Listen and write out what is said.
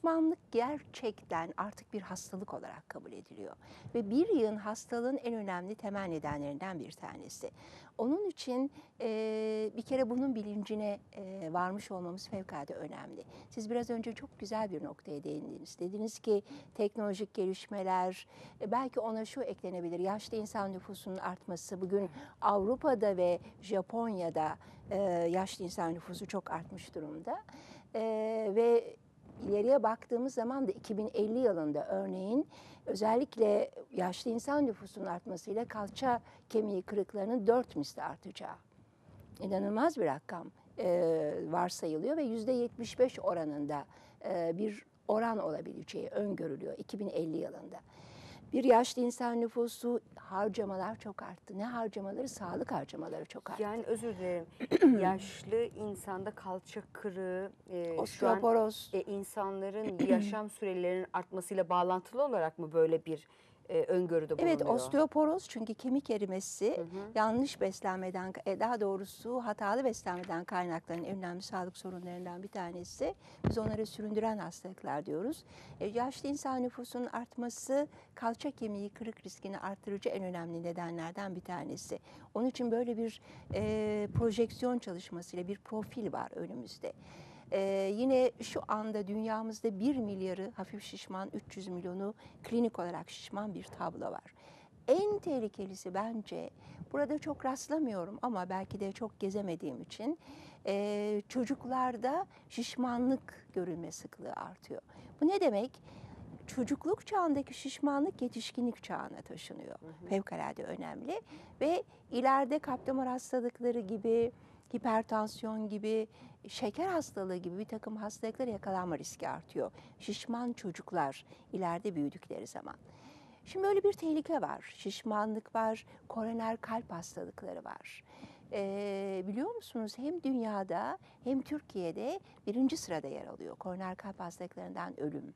Şişmanlık gerçekten artık bir hastalık olarak kabul ediliyor. Ve bir yığın hastalığın en önemli temel nedenlerinden bir tanesi. Onun için e, bir kere bunun bilincine e, varmış olmamız fevkalade önemli. Siz biraz önce çok güzel bir noktaya değindiniz. Dediniz ki teknolojik gelişmeler, e, belki ona şu eklenebilir. Yaşlı insan nüfusunun artması. Bugün Avrupa'da ve Japonya'da e, yaşlı insan nüfusu çok artmış durumda. E, ve ileriye baktığımız zaman da 2050 yılında örneğin özellikle yaşlı insan nüfusunun artmasıyla kalça kemiği kırıklarının 4 misli artacağı. İnanılmaz bir rakam e, varsayılıyor ve %75 oranında e, bir oran olabileceği öngörülüyor 2050 yılında. Bir yaşlı insan nüfusu harcamalar çok arttı. Ne harcamaları? Sağlık harcamaları çok arttı. Yani özür dilerim. Yaşlı insanda kalça kırığı, e, şu an Osteoporoz. e, insanların yaşam sürelerinin artmasıyla bağlantılı olarak mı böyle bir e, öngörüde bulunuyor? Evet osteoporoz çünkü kemik erimesi yanlış beslenmeden e, daha doğrusu hatalı beslenmeden kaynaklanan en önemli sağlık sorunlarından bir tanesi. Biz onları süründüren hastalıklar diyoruz. E, yaşlı insan nüfusunun artması kalça kemiği kırık riskini artırıcı en önemli nedenlerden bir tanesi. Onun için böyle bir e, projeksiyon çalışmasıyla bir profil var önümüzde. Ee, yine şu anda dünyamızda 1 milyarı hafif şişman, 300 milyonu klinik olarak şişman bir tablo var. En tehlikelisi bence, burada çok rastlamıyorum ama belki de çok gezemediğim için e, çocuklarda şişmanlık görülme sıklığı artıyor. Bu ne demek? çocukluk çağındaki şişmanlık yetişkinlik çağına taşınıyor. Fevkalade önemli ve ileride kalp damar hastalıkları gibi, hipertansiyon gibi, şeker hastalığı gibi bir takım hastalıklara yakalanma riski artıyor. Şişman çocuklar ileride büyüdükleri zaman. Şimdi böyle bir tehlike var. Şişmanlık var, koroner kalp hastalıkları var. Ee, biliyor musunuz hem dünyada hem Türkiye'de birinci sırada yer alıyor koroner kalp hastalıklarından ölüm.